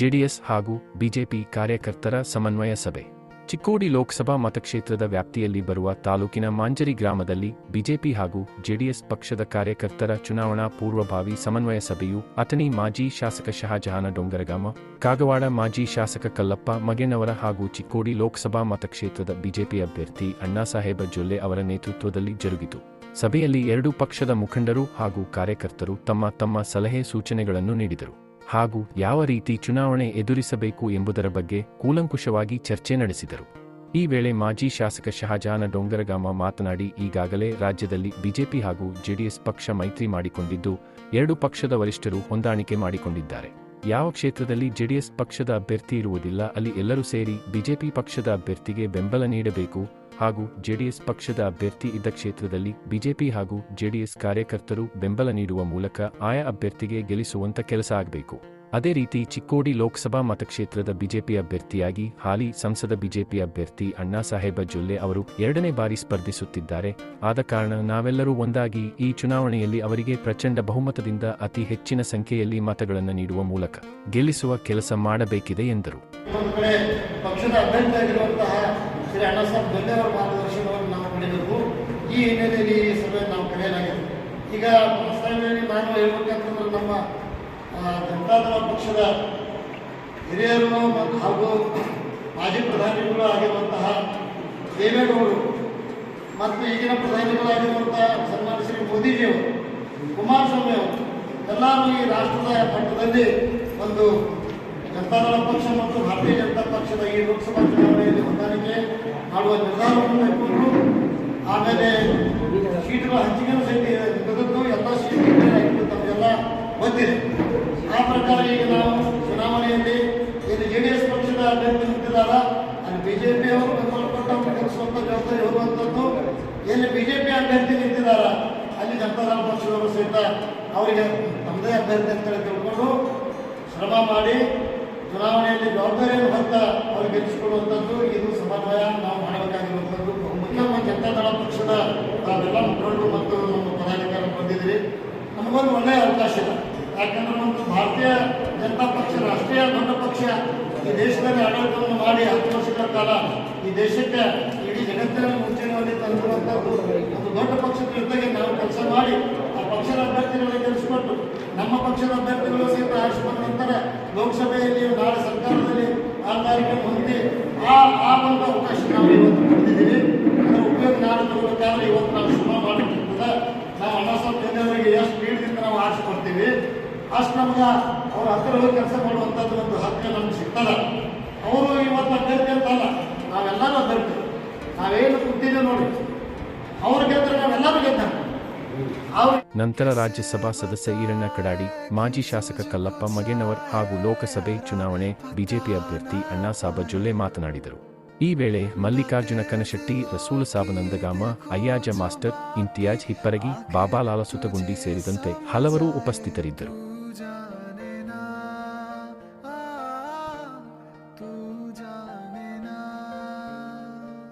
JDS ಹಾಗೂ BJP ಕಾರ್ಯಕರ್ತರ ಸಮನ್ವಯ ಸಭೆ. ಚಿಕ್ಕೋಡಿ ಲೋಕಸಭಾ ಮತಕ್ಷೇತ್ರದ ವ್ಯಾಪ್ತಿಯಲ್ಲಿ ಬರುವ ತಾಲೂಕಿನ ಮಾಂಜರಿ ಗ್ರಾಮದಲ್ಲಿ ಬಿಜೆಪಿ ಹಾಗೂ ಜೆಡಿಎಸ್ ಪಕ್ಷದ ಕಾರ್ಯಕರ್ತರ ಚುನಾವಣಾ ಪೂರ್ವಭಾವಿ ಸಮನ್ವಯ ಸಭೆಯು ಅಥಣಿ ಮಾಜಿ ಶಾಸಕ ಶಹಜಹಾನ ಡೊಂಗರಗಾಮ, ಕಾಗವಾಡ ಮಾಜಿ ಶಾಸಕ ಕಲ್ಲಪ್ಪ ಮಗೇನವರ ಹಾಗೂ ಚಿಕ್ಕೋಡಿ ಲೋಕಸಭಾ ಮತಕ್ಷೇತ್ರದ ಬಿಜೆಪಿ ಅಭ್ಯರ್ಥಿ ಅಣ್ಣಾಸಾಹೇಬ ಜೊಲ್ಲೆ ಅವರ ನೇತೃತ್ವದಲ್ಲಿ ಜರುಗಿತು. ಸಭೆಯಲ್ಲಿ ಎರಡೂ ಪಕ್ಷದ ಮುಖಂಡರು ಹಾಗೂ ಕಾರ್ಯಕರ್ತರು ತಮ್ಮ ತಮ್ಮ ಸಲಹೆ ಸೂಚನೆಗಳನ್ನು ನೀಡಿದರು. ಹಾಗೂ ಯಾವ ರೀತಿ ಚುನಾವಣೆ ಎದುರಿಸಬೇಕು ಎಂಬುದರ ಬಗ್ಗೆ ಕೂಲಂಕುಷವಾಗಿ ಚರ್ಚೆ ನಡೆಸಿದರು. ಈ ವೇಳೆ ಮಾಜಿ ಶಾಸಕ ಶಹಜಾನ ಡೊಂಗರಗಾಮ ಮಾತನಾಡಿ, ಈಗಾಗಲೇ ರಾಜ್ಯದಲ್ಲಿ ಬಿಜೆಪಿ ಹಾಗೂ ಜೆಡಿಎಸ್ ಪಕ್ಷ ಮೈತ್ರಿ ಮಾಡಿಕೊಂಡಿದ್ದು, ಎರಡು ಪಕ್ಷದ ವರಿಷ್ಠರು ಹೊಂದಾಣಿಕೆ ಮಾಡಿಕೊಂಡಿದ್ದಾರೆ. ಯಾವ ಕ್ಷೇತ್ರದಲ್ಲಿ ಜೆಡಿಎಸ್ ಪಕ್ಷದ ಅಭ್ಯರ್ಥಿ ಇರುವುದಿಲ್ಲ, ಅಲ್ಲಿ ಎಲ್ಲರೂ ಸೇರಿ ಬಿಜೆಪಿ ಪಕ್ಷದ ಅಭ್ಯರ್ಥಿಗೆ ಬೆಂಬಲ ನೀಡಬೇಕು ಹಾಗೂ ಜೆಡಿಎಸ್ ಪಕ್ಷದ ಅಭ್ಯರ್ಥಿ ಇದ್ದ ಕ್ಷೇತ್ರದಲ್ಲಿ ಬಿಜೆಪಿ ಹಾಗೂ ಜೆಡಿಎಸ್ ಕಾರ್ಯಕರ್ತರು ಬೆಂಬಲ ನೀಡುವ ಮೂಲಕ ಆಯಾ ಅಭ್ಯರ್ಥಿಗೆ ಗೆಲ್ಲಿಸುವಂತ ಕೆಲಸ ಆಗಬೇಕು. ಅದೇ ರೀತಿ ಚಿಕ್ಕೋಡಿ ಲೋಕಸಭಾ ಮತಕ್ಷೇತ್ರದ ಬಿಜೆಪಿ ಅಭ್ಯರ್ಥಿಯಾಗಿ ಹಾಲಿ ಸಂಸದ ಬಿಜೆಪಿ ಅಭ್ಯರ್ಥಿ ಅಣ್ಣಾ ಸಾಹೇಬ ಜೊಲ್ಲೆ ಅವರು ಎರಡನೇ ಬಾರಿ ಸ್ಪರ್ಧಿಸುತ್ತಿದ್ದಾರೆ. ಆದ ಕಾರಣ ನಾವೆಲ್ಲರೂ ಒಂದಾಗಿ ಈ ಚುನಾವಣೆಯಲ್ಲಿ ಅವರಿಗೆ ಪ್ರಚಂಡ ಬಹುಮತದಿಂದ ಅತಿ ಹೆಚ್ಚಿನ ಸಂಖ್ಯೆಯಲ್ಲಿ ಮತಗಳನ್ನು ನೀಡುವ ಮೂಲಕ ಗೆಲ್ಲಿಸುವ ಕೆಲಸ ಮಾಡಬೇಕಿದೆ ಎಂದರು. ಒಂದು ಕಡೆ ಪಕ್ಷದ ಅಭ್ಯರ್ಥಿಯಾಗಿರುವಂತಹ ಶ್ರೀ ಅಣ್ಣಸಾಬ್ ದೊಡ್ಡೆ ಅವರ ಮಾರ್ಗದರ್ಶನವನ್ನು ನಾವು ಪಡೆದವು ಈ ಹಿನ್ನೆಲೆಯಲ್ಲಿ ಈ ಸಭೆ ನಾವು ಕರೆಯಲಾಗಿದೆ. ಈಗ ಪ್ರಸ್ತಾವನೆಯಲ್ಲಿ ನಾನು ಹೇಳ್ಬೇಕಂತಂದ್ರೆ ನಮ್ಮ ಜನತಾದಳ ಪಕ್ಷದ ಹಿರಿಯರು ಮತ್ತು ಹಾಗೂ ಮಾಜಿ ಪ್ರಧಾನಿಗಳು ಆಗಿರುವಂತಹ ದೇವೇಗೌಡರು ಮತ್ತು ಈಗಿನ ಪ್ರಧಾನಿಗಳಾಗಿರುವಂತಹ ಸನ್ಮಾನ್ಯ ಶ್ರೀ ಮೋದಿಜಿಯವರು, ಕುಮಾರಸ್ವಾಮಿ ಅವರು ಎಲ್ಲರೂ ಈ ರಾಷ್ಟ್ರದ ಮಟ್ಟದಲ್ಲಿ ಒಂದು ಜನತಾದಳ ಪಕ್ಷ ಮತ್ತು ಭಾರತೀಯ ಜನತಾ ಪಕ್ಷದ ಈ ಲೋಕಸಭಾ ಚುನಾವಣೆಯಲ್ಲಿ ಹೊಂದಾಣಿಕೆ ಮಾಡುವ ನಿರ್ಧಾರವನ್ನು ಕೈಗೊಂಡು ಆಮೇಲೆ ಸೀಟುಗಳ ಹಂಚಿಕೆಯನ್ನು ಸಹಿತ ತೆಗೆದು ಎಲ್ಲ ಸೀಟುಗಳು ತಮಗೆಲ್ಲ ಗೊತ್ತಿದೆ ಆ ಪ್ರಕಾರ ಈಗ ನಾವು ಚುನಾವಣೆಯಲ್ಲಿ ಏನು ಜೆ ಡಿ ಎಸ್ ಪಕ್ಷದ ಅಭ್ಯರ್ಥಿ ನಿಂತಿದ್ದಾರ ಅಲ್ಲಿ ಬಿಜೆಪಿ ಅವರು ಬೆಂಬಲ ಕೊಟ್ಟು ಅವ್ರನ್ನ ಗೆಲ್ಲಿಸುವಂತ ಜವಾಬ್ದಾರಿ ಹೋಗುವಂಥದ್ದು ಎಲ್ಲಿ ಬಿ ಜೆ ಪಿ ಅಭ್ಯರ್ಥಿ ನಿಂತಿದ್ದಾರ, ಅಲ್ಲಿ ಜನತಾದಳ ಪಕ್ಷದವರು ಸಹಿತ ಅವರಿಗೆ ತಮ್ಮದೇ ಅಭ್ಯರ್ಥಿ ಅಂತ ಹೇಳಿ ತಿಳ್ಕೊಂಡು ಶ್ರಮ ಮಾಡಿ ಚುನಾವಣೆಯಲ್ಲಿ ಜವಾಬ್ದಾರಿಯನ್ನು ಹೊತ್ತ ಅವ್ರಿಗೆ ಗೆಲ್ಲಿಸಿಕೊಳ್ಳುವಂಥದ್ದು ಇದು ಸಮನ್ವಯ ನಾವು ಮಾಡಬೇಕಾಗಿರುವಂಥದ್ದು ನಮ್ಮ ಜನತಾದಳ ಪಕ್ಷದ ತಾವೆಲ್ಲ ಮುಖಂಡರು ಮತ್ತು ನಮ್ಮ ಪದಾಧಿಕಾರಿ ಬಂದಿದ್ರಿ ನಮಗೊಂದು ಒಳ್ಳೆಯ ಅವಕಾಶ ಇದೆ. ಯಾಕಂದ್ರೆ ಒಂದು ಭಾರತೀಯ ಜನತಾ ಪಕ್ಷ, ರಾಷ್ಟ್ರೀಯ ದೊಡ್ಡ ಪಕ್ಷ ಈ ದೇಶದಲ್ಲಿ ಆಡಳಿತವನ್ನು ಮಾಡಿ ಹತ್ತು ವರ್ಷಗಳ ಕಾಲ ಈ ದೇಶಕ್ಕೆ ಇಡೀ ಜಗತ್ತಿನಲ್ಲಿ ಮುಂಚೂಣಿಯಲ್ಲಿ ತಂದಿರುವಂಥದ್ದು ಒಂದು ದೊಡ್ಡ ಪಕ್ಷದ ಜೊತೆಗೆ ನಾವು ಕೆಲಸ ಮಾಡಿ ಆ ಪಕ್ಷದ ಅಭ್ಯರ್ಥಿಗಳಿಗೆ ಗೆಲ್ಲಿಸಿಕೊಟ್ಟು ನಮ್ಮ ಪಕ್ಷದ ಅಭ್ಯರ್ಥಿಗಳು ಸಹಿತ ಆರಿಸಿ ಬಂದ ನಂತರ ಲೋಕಸಭೆಯಲ್ಲಿ ನಾಳೆ ಸರ್ಕಾರದಲ್ಲಿ ಆಧಾರಿಕೆ ಹೊಂದಿ ಆ ಆ ಒಂದು ಅವಕಾಶ ನಾವು ಇವತ್ತು ಪಡೆದಿದ್ದೀವಿ ಅದರ ಉಪಯೋಗ ನಾಳೆ ತಗೋಬೇಕಾದ್ರೆ ಇವತ್ತು ನಾವು ಶ್ರಮ ಮಾಡಿರ್ತದೆ ನಾವು ಅಣ್ಣಾಸಾಬ್ ಜನರಿಗೆ ಎಷ್ಟು ಸ್ಪೀಡ್ದಿಂದ ನಾವು ಆರಿಸಿ ಕೊಡ್ತೀವಿ ಅಷ್ಟು ನಮ್ಗೆ ಅವ್ರ ಹತ್ತಿರ ಹೋಗಿ ಕೆಲಸ ಮಾಡುವಂಥದ್ದು ಒಂದು ಹಕ್ಕು ನಮ್ಗೆ ಸಿಗ್ತದ. ಅವರು ಇವತ್ತು ಅಭ್ಯರ್ಥಿ ನಾವೆಲ್ಲರೂ ಅಭ್ಯರ್ಥಿ. ನಾವೇನು ಕೂತಿದ್ದೀವಿ ನೋಡಿ. ಅವ್ರು ಗೆದ್ದರೆ ನಾವೆಲ್ಲರೂ ಗೆದ್ದ ನಂತರ ರಾಜ್ಯಸಭಾ ಸದಸ್ಯ ಈರಣ್ಣ ಕಡಾಡಿ, ಮಾಜಿ ಶಾಸಕ ಕಲ್ಲಪ್ಪ ಮಗೇನವರ್ ಹಾಗೂ ಲೋಕಸಭೆ ಚುನಾವಣೆ ಬಿಜೆಪಿ ಅಭ್ಯರ್ಥಿ ಅಣ್ಣಾಸಾಬ ಜೊಲ್ಲೆ ಮಾತನಾಡಿದರು. ಈ ವೇಳೆ ಮಲ್ಲಿಕಾರ್ಜುನ ಕನಶೆಟ್ಟಿ, ರಸೂಲ ಸಾಬನಂದಗಾಮ, ಅಯ್ಯಾಜ ಮಾಸ್ಟರ್ ಇಂತಿಯಾಜ್ ಹಿಪ್ಪರಗಿ ಬಾಬಾಲಾಲ ಸುತಗುಂಡಿ ಸೇರಿದಂತೆ ಹಲವರು ಉಪಸ್ಥಿತರಿದ್ದರು.